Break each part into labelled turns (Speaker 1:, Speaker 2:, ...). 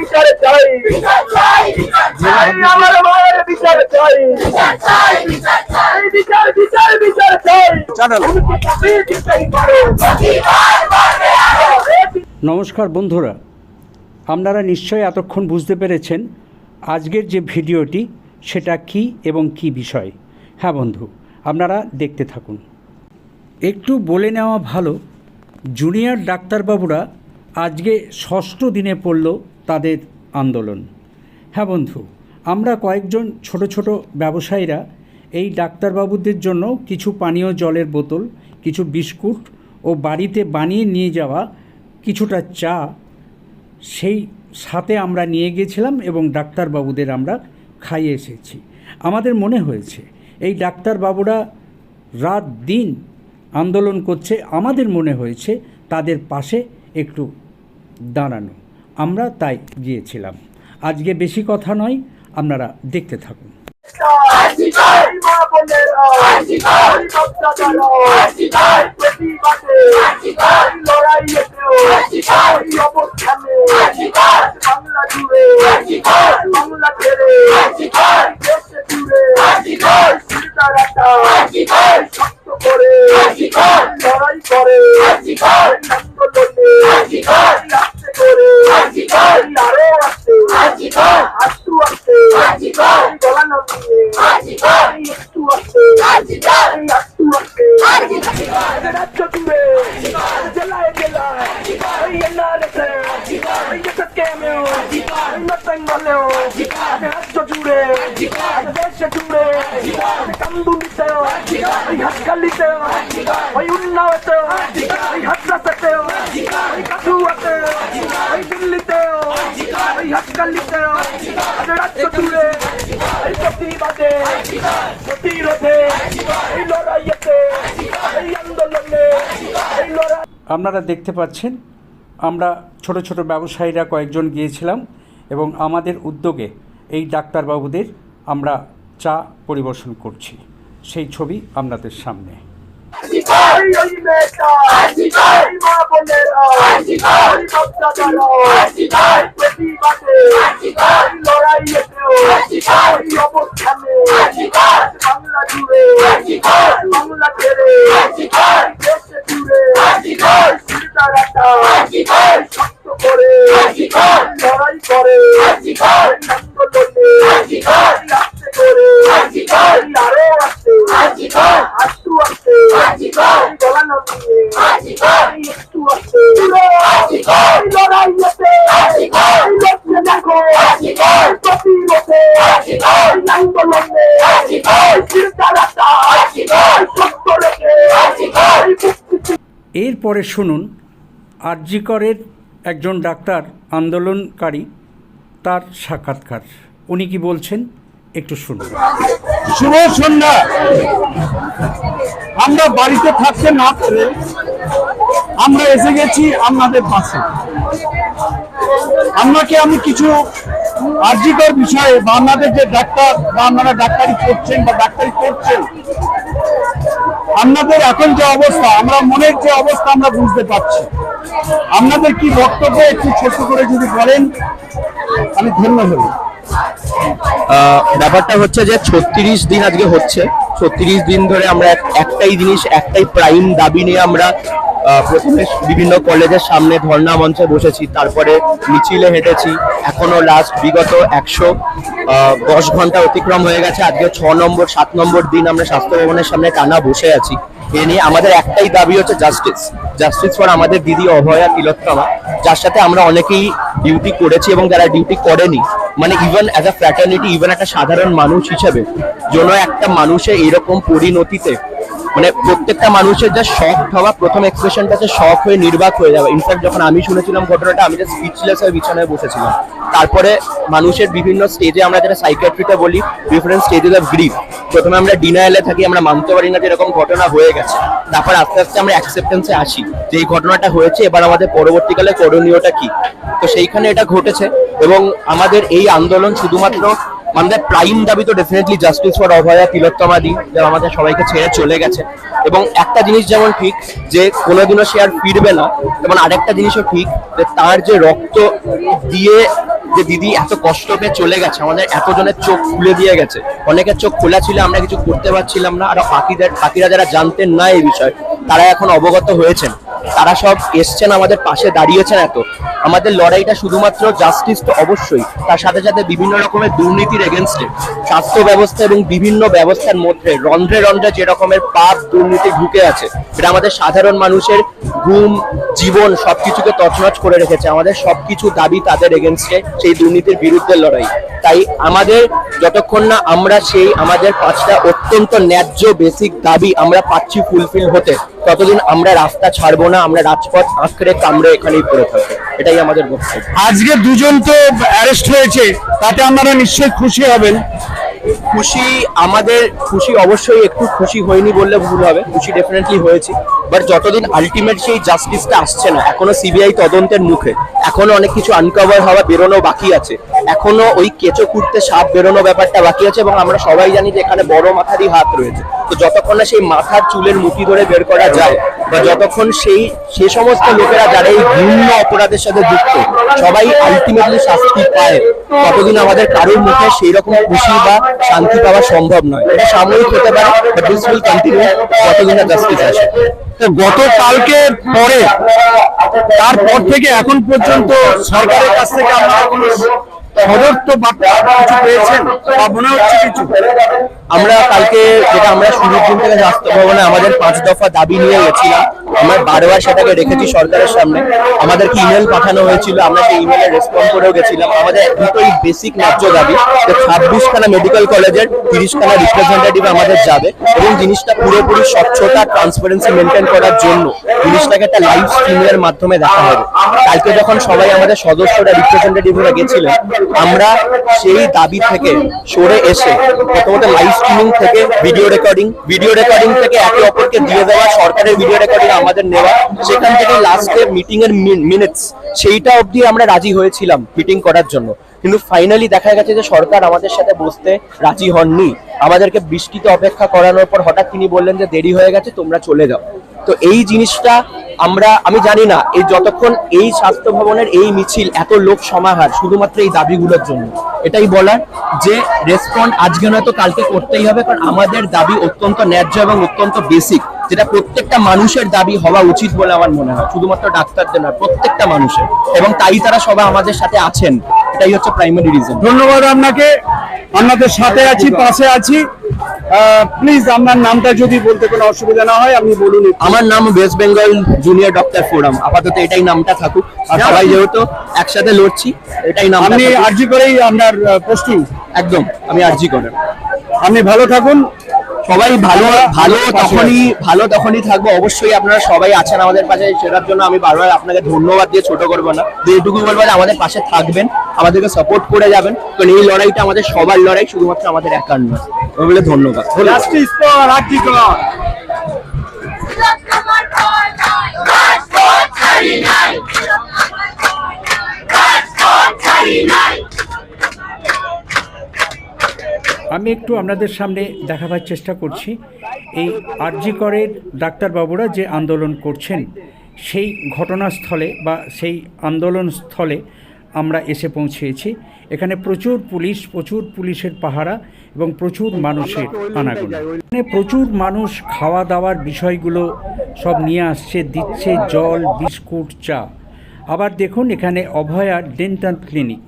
Speaker 1: বিচার চাই। চাই আমার মায়ের বিচার চাই। বিচার বিচার বিচার চাই।
Speaker 2: নমস্কার বন্ধুরা আপনারা নিশ্চয়ই এতক্ষণ বুঝতে পেরেছেন আজকের যে ভিডিওটি সেটা কি এবং কি বিষয়। হ্যাঁ বন্ধু আপনারা দেখতে থাকুন। একটু বলে নেওয়া ভালো জুনিয়র ডাক্তারবাবুরা আজকে ষষ্ঠ দিনে পড়ল তাদের আন্দোলন। হ্যাঁ বন্ধু, আমরা কয়েকজন ছোট ছোট ব্যবসায়ীরা এই ডাক্তারবাবুদের জন্য কিছু পানীয় জলের বোতল, কিছু বিস্কুট ও বাড়িতে বানিয়ে নিয়ে যাওয়া কিছুটা চা সেই সাথে আমরা নিয়ে গিয়েছিলাম এবং ডাক্তারবাবুদের আমরা খাইয়ে এসেছি। আমাদের মনে হয়েছে, এই ডাক্তারবাবুরা রাত দিন আন্দোলন করছে। আমাদের মনে হয়েছে তাদের পাশে একটু দাঁড়ানো। আমরা তাই গিয়েছিলাম। আজকে বেশি কথা নয় আপনারা দেখতে থাকুন।
Speaker 1: চাই মা বোনেরা চাই বাচ্চা যারা প্রতিবাদে চাই লড়াইয়েতেও চাই অবস্থানে বাংলা জুড়ে বাংলা ছেড়ে দেশে জুড়ে চিন্তারাটা শক্ত করে লড়াই করে আন্দোলনে আস্তে করে আরও আসতে আস্তু আসতে গলানো দিয়ে একটু আসতে একটু আসতে জুড়ে জেলায় জেলায় এই এনআরএসে বেঙ্গলেও রাজ্য জুড়ে দেশে জুড়ে কান্দুনিতেও এই হাসকালিতেও ওই উন্নাওতেও এই হাসরাতেও এই কাঠুয়াতেও এই দিল্লিতেও এই হাসকালিতেও রাজ্য জুড়ে এই প্রতিবাদে প্রতিরোধে এই লড়াইয়েতে এই আন্দোলনে এই লড়াই
Speaker 2: আপনারা দেখতে পাচ্ছেন আমরা ছোট ছোট ব্যবসায়ীরা কয়েকজন গিয়েছিলাম এবং আমাদের উদ্যোগে এই ডাক্তারবাবুদের আমরা চা পরিবেশন করছি। সেই ছবি আপনাদের সামনে।
Speaker 1: বাংলা জুড়ে বাংলা ছেড়ে দেশে জুড়ে চিন্তারাটা শক্ত করে লড়াই করে আন্দোলনে আস্তে করে আরও আসতে আস্তু আসতে গলানো দিয়ে একটু আসতে লড়াইয়েতে লড়তে দেখো প্রতিরোধে আন্দোলনে চিন্তারাটা শক্ত রেখে
Speaker 2: এরপরে শুনুন আরজিকরের একজন ডাক্তার আন্দোলনকারী, তার সাক্ষাৎকার। উনি কি বলছেন? একটু শুনুন।
Speaker 3: শুভ সন্ধ্যা। আমরা বাড়িতে থাকতে না পেরে আমরা এসে গেছি আপনাদের পাশে। আপনাকে আমি কিছু আর্জিকর বিষয়ে বা আপনাদের যে ডাক্তার বা আপনারা ডাক্তারি করছেন বা ডাক্তারি করছেন, আপনাদের এখন যে অবস্থা, আমরা মনের যে অবস্থা আমরা বুঝতে পারছি। আপনাদের কি বক্তব্য একটু ছোট করে যদি বলেন, আমি ধন্য
Speaker 4: ব্যাপারটা হচ্ছে যে ছত্রিশ দিন আজকে হচ্ছে। ছত্রিশ দিন ধরে আমরা এক- একটাই জিনিস, একটাই প্রাইম দাবি নিয়ে আমরা প্রথমে বিভিন্ন কলেজের সামনে ধর্ণা মঞ্চে বসেছি, তারপরে মিছিলে হেঁটেছি, এখনও লাস্ট বিগত একশো দশ ঘণ্টা অতিক্রম হয়ে গেছে। আজকে ছ নম্বর, সাত নম্বর দিন আমরা স্বাস্থ্য ভবনের সামনে টানা বসে আছি। এ নিয়ে আমাদের একটাই দাবি হচ্ছে জাস্টিস জাস্টিস ফর আমাদের দিদি অভয়া তিলোত্তমা। যার সাথে আমরা অনেকেই ডিউটি করেছি এবং যারা ডিউটি করেনি। মানে even as a fraternity even একটা সাধারণ মানুষ হিসেবে জন্য একটা মানুষের এরকম পরিণতিতে মানে প্রত্যেকটা মানুষের যা শখ হওয়া প্রথম এক্সপ্রেশনটা যে শখ হয়ে নির্বাক হয়ে যাওয়া। ইনফ্যাক্ট যখন আমি শুনেছিলাম ঘটনাটা, আমি যে স্পিচলেস হয়ে বিছানায় বসেছিলাম। তারপরে মানুষের বিভিন্ন স্টেজে আমরা যেটা সাইকিয়াট্রিতে বলি ডিফারেন্ট স্টেজেস অফ গ্রিফ প্রথমে আমরা ডিনায়ালে থাকি, আমরা মানতে পারি না যে এরকম ঘটনা হয়ে গেছে। তারপর আস্তে আস্তে আমরা অ্যাকসেপ্টেন্সে আসি যে এই ঘটনাটা হয়েছে, এবার আমাদের পরবর্তীকালে করণীয়টা কি? তো সেইখানে এটা ঘটেছে এবং আমাদের এই আন্দোলন শুধুমাত্র আমাদের প্রাইম দাবি তো definitely justice for Abhaya Tilottama দি যারা আমাদের সবাইকে ছেড়ে চলে গেছে। এবং একটা জিনিস যেমন ঠিক, যে কোনোদিনও সে আর ফিরবে না তেমন আরেকটা জিনিসও ঠিক, যে তার যে রক্ত দিয়ে যে দিদি এত কষ্ট পেয়ে চলে গেছে, আমাদের এতজনের চোখ খুলে দিয়ে গেছে। অনেকের চোখ খোলা ছিল, আমরা কিছু করতে পারছিলাম না, আর বাকিদের বাকিরা যারা জানতেন না এই বিষয়, তারা এখন অবগত হয়েছেন। তারা সব এসছেন, আমাদের পাশে দাঁড়িয়েছেন এত। আমাদের লড়াইটা শুধুমাত্র জাস্টিস তো অবশ্যই, তার সাথে সাথে বিভিন্ন রকমের দুর্নীতির এগেনস্টে স্বাস্থ্য ব্যবস্থা এবং বিভিন্ন ব্যবস্থার মধ্যে রন্ধ্রে রন্ধ্রে যে রকমের পাপ, দুর্নীতি ঢুকে আছে, এটা আমাদের সাধারণ মানুষের ঘুম, জীবন সবকিছুকে তছনছ করে রেখেছে। আমাদের সবকিছু দাবি তাদের এগেনস্টে সেই দুর্নীতির বিরুদ্ধে লড়াই। তাই আমাদের যতক্ষণ না আমরা সেই আমাদের পাঁচটা অত্যন্ত ন্যায্য বেসিক দাবি আমরা পাচ্ছি ফুলফিল হতে ততদিন আমরা রাস্তা ছাড়বো না, আমরা রাজপথ আঁকড়ে কামড়ে এখানেই পড়ে থাকব। এটাই আমাদের বক্তব্য।
Speaker 3: আজকে দুজন তো অ্যারেস্ট হয়েছে, তাতে আপনারা নিশ্চয়ই খুশি হবেন।
Speaker 4: খুশি, আমাদের খুশি অবশ্যই একটু খুশি হয়নি বললে ভুল হবে, খুশি ডেফিনেটলি হয়েছি। বাট যতদিন আলটিমেট সেই জাস্টিসটা আসছে না, এখনও সিবিআই তদন্তের মুখে, এখনও অনেক কিছু আনকভার হওয়া বেরোনো বাকি আছে। এখনও ওই কেঁচো কুটতে সাপ বেরোনো ব্যাপারটা বাকি আছে এবং আমরা সবাই জানি যে এখানে বড় মাথারই হাত রয়েছে। তো যতক্ষণ না সেই মাথার চুলের মুঠি ধরে বের করা যায়, বা যতক্ষণ সেই, সে সমস্ত লোকেরা যারা এই ভিন্ন অপরাধের সাথে যুক্ত, সবাই আলটিমেটলি শাস্তি পায়। ততদিন আমাদের কারোর মুখে সেই রকম খুশি বা শান্তি পাওয়া সম্ভব নয়। এটা সাময়িক হতে পারে বাট কন্টিনিউ যতদিন না জাস্টিস আসে।
Speaker 3: গতকালকে পরে, তারপর থেকে এখন পর্যন্ত সরকারের কাছ থেকে আমরা কোনো সদর্থ বার্তা কিছু পেয়েছেন বা মনে হচ্ছে কিছু।
Speaker 4: আমরা কালকে যেটা আমরা শুরুর দিন থেকে স্বাস্থ্য ভবনে আমাদের পাঁচ দফা দাবি নিয়ে গেছিলাম। আমরা বারবার সেটাকে রেখেছি সরকারের সামনে। আমাদেরকে ইমেল পাঠানো হয়েছিল আমরা সেই ইমেলে রেসপন্ড করেও গেছিলাম। আমাদের দুটোই বেসিক ন্যায্য দাবি যে ছাব্বিশখানা মেডিকেল কলেজের তিরিশখানা রিপ্রেজেন্টেটিভ আমাদের যাবে এবং জিনিসটা পুরোপুরি স্বচ্ছতা ট্রান্সপারেন্সি মেনটেন করার জন্য জিনিসটাকে একটা লাইভ স্ট্রিমের মাধ্যমে দেখা হবে। কালকে যখন সবাই আমাদের সদস্যরা রিপ্রেজেন্টেটিভরা গেছিলেন আমরা সেই দাবি থেকে সরে এসে প্রথমত লাইভ স্ট্রিমিং থেকে ভিডিও রেকর্ডিং ভিডিও রেকর্ডিং থেকে একে অপরকে দিয়ে দেওয়া, সরকারের ভিডিও রেকর্ডিং আমাদের নেওয়া, সেখান থেকে লাস্টে মিটিং এর মিনিটস সেইটা অবধি আমরা রাজি হয়েছিলাম মিটিং করার জন্য। কিন্তু ফাইনালি দেখা গেছে যে সরকার আমাদের সাথে বসতে রাজি হননি। আমাদেরকে বৃষ্টিতে অপেক্ষা করানোর পর হঠাৎ তিনি বললেন যে দেরি হয়ে গেছে, তোমরা চলে যাও। তো এই জিনিসটা আমরা, আমি জানি না, এই যতক্ষণ এই স্বাস্থ্য ভবনের এই মিছিল, এত লোক সমাহার, শুধুমাত্র এই দাবিগুলোর জন্য। এটাই বলার যে রেসপন্ড আজকে নয়তো কালকে করতেই হবে, কারণ আমাদের দাবি অত্যন্ত ন্যায্য এবং অত্যন্ত বেসিক যেটা প্রত্যেকটা মানুষের দাবি হওয়া উচিত বলে আমার মনে হয়। শুধুমাত্র ডাক্তারদের নয় প্রত্যেকটা মানুষের। এবং তাই তারা সবাই আমাদের সাথে আছেন। এটাই হচ্ছে প্রাইমারি রিজন
Speaker 3: ধন্যবাদ আপনাকে। আপনাদের সাথে আছি পাশে আছি। প্লিজ আপনার নামটা যদি বলতে কোনো অসুবিধা না হয় আপনি বলুন
Speaker 4: আমার নাম West Bengal junior doctor forum আপাতত এটাই নামটা থাকুক। আর সবাই যেহেতু একসাথে লড়ছি এটাই নাম
Speaker 3: আপনি আর্জি করেই আপনার পোস্টিং
Speaker 4: একদম আমি আর্জি করেন
Speaker 3: আপনি ভালো থাকুন।
Speaker 4: সবাই ভালো ভালো তখনই ভালো তখনই থাকব। অবশ্যই আপনারা সবাই আছেন আমাদের পাশে সেটার জন্য আমি বারবার আপনাকে ধন্যবাদ দিয়ে ছোট করব না। যে এটুকু বলব যে আমাদের পাশে থাকবেন আমাদেরকে সাপোর্ট করে যাবেন। কারণ এই লড়াইটা আমাদের সবার লড়াই শুধুমাত্র আমাদের একার নয়। বলে ধন্যবাদ
Speaker 3: জাস্টিস ফর আর্জি কর
Speaker 1: রাজকুমার ভয় নাই রাজপথ ছাড়ি নাই রাজপথ ছাড়ি নাই
Speaker 2: আমি একটু আপনাদের সামনে দেখাবার চেষ্টা করছি। এই আরজি করের ডাক্তারবাবুরা যে আন্দোলন করছেন, সেই ঘটনাস্থলে বা সেই আন্দোলন স্থলে আমরা এসে পৌঁছেছি। এখানে প্রচুর পুলিশ, প্রচুর পুলিশের পাহারা এবং প্রচুর মানুষের আনাগোনা। এখানে প্রচুর মানুষ খাওয়া দাওয়ার বিষয়গুলো সব নিয়ে আসছে, দিচ্ছে জল, বিস্কুট, চা। আবার দেখুন এখানে অভয়া ডেন্টাল ক্লিনিক।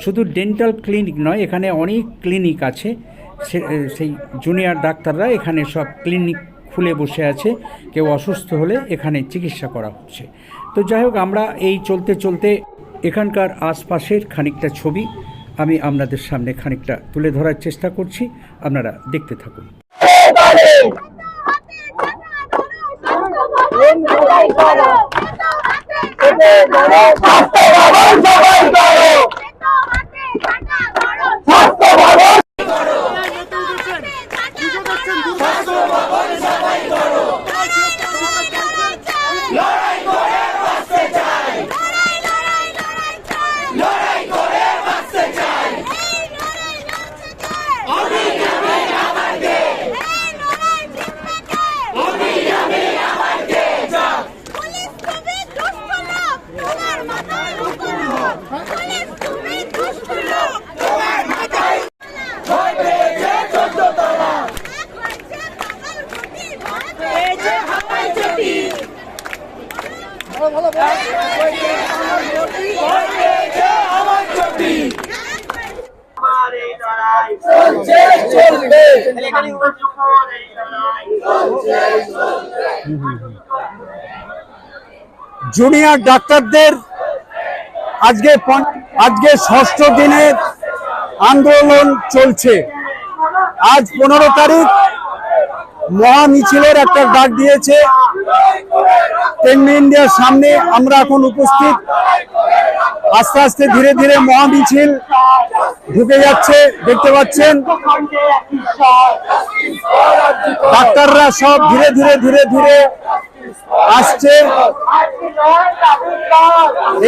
Speaker 2: শুধু ডেন্টাল ক্লিনিক নয় এখানে অনেক ক্লিনিক আছে। সে- সেই জুনিয়র ডাক্তাররা এখানে সব ক্লিনিক খুলে বসে আছে। কেউ অসুস্থ হলে এখানে চিকিৎসা করা হচ্ছে। তো যাই হোক আমরা এই চলতে চলতে এখানকার আশপাশের খানিকটা ছবি আমি আপনাদের সামনে খানিকটা তুলে ধরার চেষ্টা করছি। আপনারা দেখতে থাকুন।
Speaker 1: পুলিশ
Speaker 3: জুনিয়র ডাক্তারদের আজকে আজকে ষষ্ঠ দিনের আন্দোলন চলছে। আজ পনেরো তারিখ মহা মিছিলের একটা ডাক দিয়েছে। তেমনি ইন্ডিয়ার সামনে আমরা এখন উপস্থিত। আস্তে আস্তে ধীরে ধীরে মহা মিছিল ঢুকে যাচ্ছে, দেখতে পাচ্ছেন। ডাক্তাররা সব ধীরে ধীরে ধীরে ধীরে আসছে।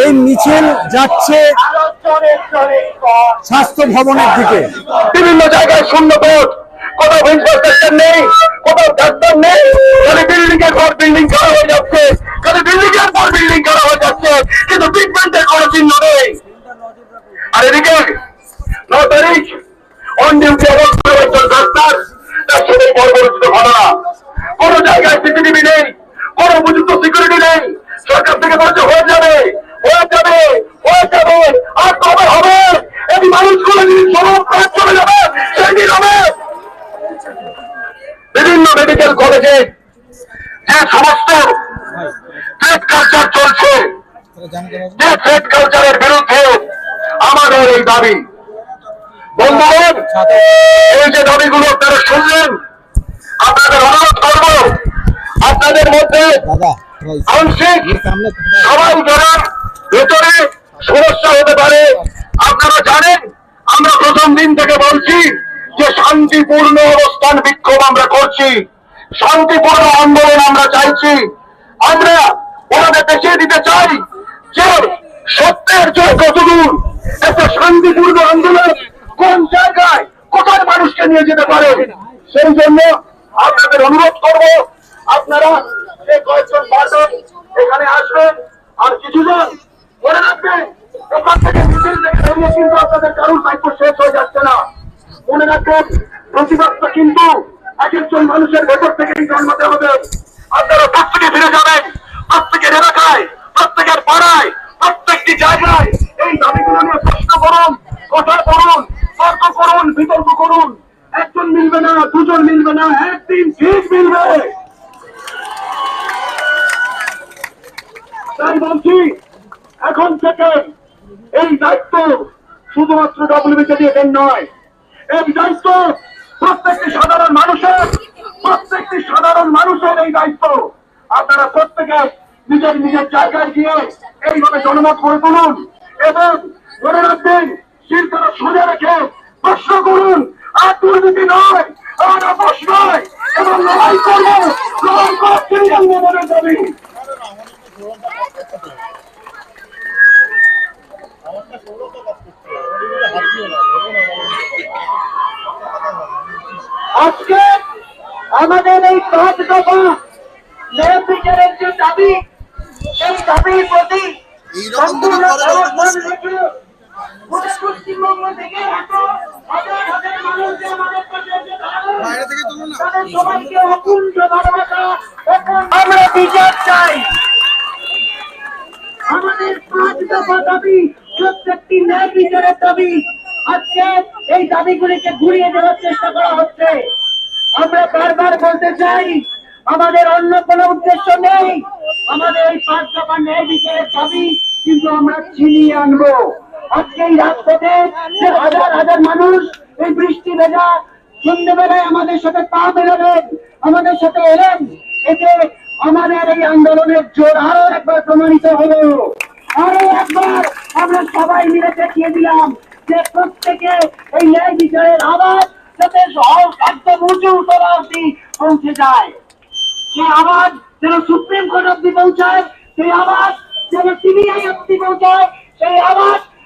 Speaker 3: এই মিছিল যাচ্ছে স্বাস্থ্য ভবনের দিকে।
Speaker 5: বিভিন্ন জায়গায় শূন্য কোথাও ইনফ্রাস্ট্রাকচার নেই কোথাও ডাক্তার নেই। খালি বিল্ডিং এর পর বিল্ডিং করা হয়ে যাচ্ছে। খালি বিল্ডিং এর পর বিল্ডিং করা হয়ে যাচ্ছে। কিন্তু ট্রিটমেন্টের কোনো চিহ্ন নেই। আর এদিকে ন তারিখ অন ডাক্তার তার সাথে ঘটনা কোনো জায়গায় সিসিটিভি নেই কোনো উপযুক্ত সিকিউরিটি নেই সরকার থেকে বলছে হয়ে যাবে হয়ে যাবে হয়ে যাবে আর কবে হবে এই মানুষগুলো যদি সমাজ প্রাণ চলে যাবে সেই দিন হবে বিভিন্ন মেডিকেল কলেজে যে সমস্ত ফেক কালচার চলছে যে ফেক কালচারের বিরুদ্ধে আমাদের এই দাবি। বন্ধুগণ এই যে দাবিগুলো আপনারা শুনলেন আপনাদের অনুরোধ করব আপনাদের মধ্যে আংশিক সবাই যারা ভেতরে সমস্যা হতে পারে আপনারা জানেন আমরা প্রথম দিন থেকে বলছি যে শান্তিপূর্ণ অবস্থান বিক্ষোভ আমরা করছি। শান্তিপূর্ণ আন্দোলন আমরা চাইছি। আমরা ওনাদের দেখিয়ে দিতে চাই যে সত্যের জয় কতদূর? একটা শান্তিপূর্ণ আন্দোলন কোন জায়গায়? কোথায় মানুষকে নিয়ে যেতে পারে? সেই জন্য আপনাদের অনুরোধ করব, আপনারা কয়েকজন পারবেন এখানে আসবেন, আর কিছুজন মনে রাখবেন, ওখান থেকে কিন্তু আপনাদের কারোর দায়িত্ব শেষ হয়ে যাচ্ছে না। মনে রাখবেন, প্রতিবাদটা কিন্তু এক একজন মানুষের ভেতর থেকেই জন্মাতে হবে। আপনারা থেকে ফিরে যাবেন প্রত্যেকের এলাকায় প্রত্যেকের পাড়ায় প্রত্যেকটি জায়গায় এই দাবিগুলো নিয়ে প্রশ্ন করুন কথা করুন তর্ক করুন বিতর্ক করুন। একজন মিলবে না, দুজন মিলবে না, একদিন ঠিক মিলবে। তাই বলছি, এখন থেকে এই দায়িত্ব শুধুমাত্র ডব্লিউবিকে নয়, এই দায়িত্ব প্রত্যেকটি সাধারণ মানুষের, প্রত্যেকটি সাধারণ মানুষের এই দায়িত্ব। আপনারা প্রত্যেকে নিজের নিজের জায়গায় গিয়ে এইভাবে জনমত করে তুলুন এবং মনে রাখবেন শিল্পরা সোজা রেখে প্রশ্ন করুন আর দুর্নীতি নয় আর আপোষ নয় এবং লড়াই করব লড়াই করার তিনি মনে যাবি আজকে আমাদের এই পাঁচ দফা ন্যায় বিচারের যে দাবি সেই দাবির প্রতি সম্পূর্ণ গোটা পশ্চিমবঙ্গ থেকে এত হাজার হাজার মানুষ যে আমাদের পাশে এসে দাঁড়াল, তাদের সবাইকে অকুণ্ঠ ভালোবাসা আমরা বিচার চাই। আমাদের পাঁচ দফা দাবি প্রত্যেকটি ন্যায় বিচারের দাবি। আজকে এই দাবিগুলিকে ঘুরিয়ে দেওয়ার চেষ্টা করা হচ্ছে। আমরা বারবার বলতে চাই আমাদের অন্য কোনো উদ্দেশ্য নেই। আমাদের এই পাঁচ দফা ন্যায় বিচারের দাবি কিন্তু আমরা ছিনিয়ে আনব। আজকে এই রাজপথে যে হাজার হাজার মানুষ এই বৃষ্টি ভেজা সন্ধ্যেবেলায় আমাদের সাথে পা মেলালেন আমাদের সাথে এলেন। এতে আমাদের এই আন্দোলনের জোর আরও একবার প্রমাণিত হলো। আরও একবার আমরা সবাই মিলে দেখিয়ে দিলাম যে প্রত্যেকে এই ন্যায় বিচারের আওয়াজ যাতে উঁচু তলা অব্দি পৌঁছে যায়। সেই আওয়াজ যেন সুপ্রিম কোর্ট অব্দি পৌঁছায়, সেই আওয়াজ যেন সিবিআই অব্দি পৌঁছায়, সেই আওয়াজ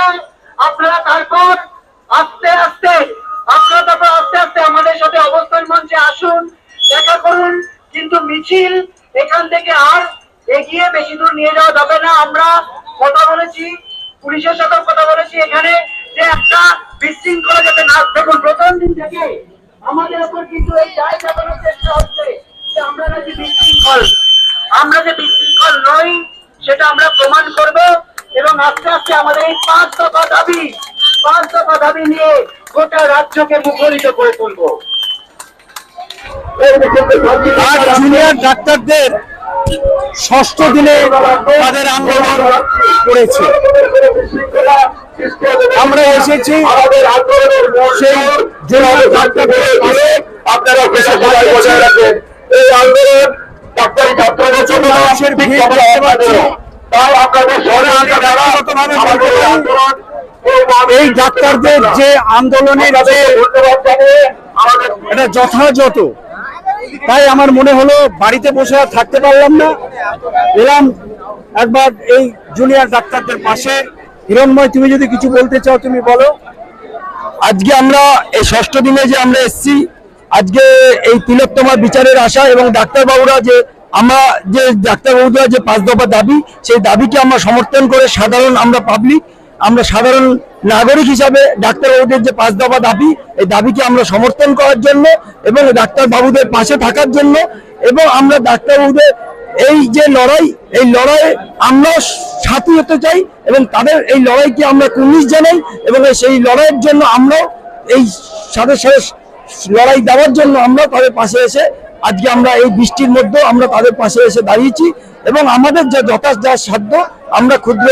Speaker 5: হচ্ছে আপনারা তারপর আস্তে আস্তে, আপনারা তারপর আস্তে আস্তে আমাদের সাথে অবস্থান মঞ্চে আসুন, দেখা করুন। কিন্তু মিছিল এখান থেকে আর এগিয়ে বেশি দূর নিয়ে যাওয়া যাবে না। আমরা কথা বলেছি, পুলিশের সাথেও কথা বলেছি এখানে যে একটা বিশৃঙ্খলা যাতে না দেখুন, প্রথম দিন থেকে আমাদের উপর কিন্তু এই দায় চাপানোর চেষ্টা হচ্ছে যে আমরা নাকি বিশৃঙ্খল। আমরা যে বিশৃঙ্খল নই, সেটা আমরা প্রমাণ করব। এবং আস্তে আস্তে আমাদের এই পাঁচ দফা দাবি পাঁচ দফা দাবি নিয়ে গোটা রাজ্যকে মুখরিত করে তুলবো।
Speaker 6: আর জুনিয়র ডাক্তারদের ষষ্ঠ দিনে তাদের আন্দোলন করেছে। আমরা এসেছি সেই জুনিয়র ডাক্তারদের
Speaker 5: আপনারা পেশা সবাই বজায় রাখবেন। এই আন্দোলন ডাক্তারি ছাত্রদের জন্য
Speaker 6: মানুষের ভিড় দেখতে পাচ্ছি।
Speaker 5: তাই আপনাদের এই
Speaker 6: ডাক্তারদের যে আন্দোলনের যে এটা যথাযথ। তাই আমার মনে হলো বাড়িতে বসে আর থাকতে পারলাম না। এলাম একবার এই জুনিয়র ডাক্তারদের পাশে। হিরণময় তুমি যদি কিছু বলতে চাও তুমি বলো। আজকে আমরা এই ষষ্ঠ দিনে যে আমরা এসেছি আজকে এই তিলোত্তমা বিচারের আশা এবং ডাক্তারবাবুরা যে আমরা যে ডাক্তারবাবুরা যে পাঁচ দফা দাবি, সেই দাবিকে আমরা সমর্থন করে সাধারণ আমরা পাবলিক আমরা সাধারণ নাগরিক হিসাবে ডাক্তারবাবুদের যে পাঁচ দফা দাবি, এই দাবিকে আমরা সমর্থন করার জন্য এবং ডাক্তারবাবুদের পাশে থাকার জন্য এবং আমরা ডাক্তারবাবুদের এই যে লড়াই, এই লড়াইয়ে আমরা সাথী হতে চাই এবং তাদের এই লড়াইকে আমরা কুর্নিশ জানাই এবং সেই লড়াইয়ের জন্য আমরাও এই সাথে সাথে লড়াই দেওয়ার জন্য আমরা তাদের পাশে এসে আজকে আমরা এই বৃষ্টির মধ্যেও আমরা তাদের পাশে এসে দাঁড়িয়েছি এবং আমাদের যা যথা যা সাধ্য আমরা ক্ষুদ্র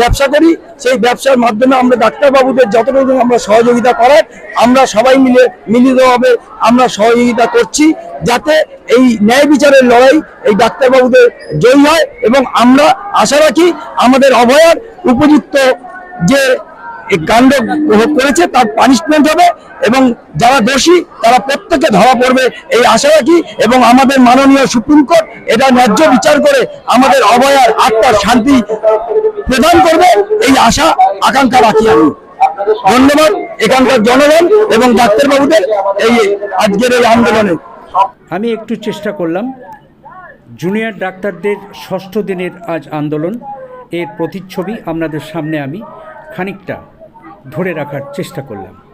Speaker 6: ব্যবসা করি, সেই ব্যবসার মাধ্যমে আমরা ডাক্তারবাবুদের যতটুকু আমরা সহযোগিতা করার, আমরা সবাই মিলে মিলিতভাবে আমরা সহযোগিতা করছি যাতে এই ন্যায় বিচারের লড়াই এই ডাক্তারবাবুদের জয়ী হয় এবং আমরা আশা রাখি আমাদের অভয়ার উপযুক্ত যে কাণ্ড করেছে তার পানিশমেন্ট হবে। এবং যারা দোষী, তারা প্রত্যেকে ধরা পড়বে, এই আশা রাখি। এবং আমাদের মাননীয় সুপ্রিম কোর্ট এটা ন্যায্য বিচার করে আমাদের অভয়ার আত্মার শান্তি প্রদান করবে, এই আশা, আকাঙ্ক্ষা রাখি আমি। ধন্যবাদ এখানকার জনগণ এবং ডাক্তারবাবুদের এই আজকের এই আন্দোলনে।
Speaker 2: আমি একটু চেষ্টা করলাম, জুনিয়র ডাক্তারদের ষষ্ঠ দিনের আজ আন্দোলন, এর প্রতিচ্ছবি আপনাদের সামনে আমি খানিকটা ধরে রাখার চেষ্টা করলাম।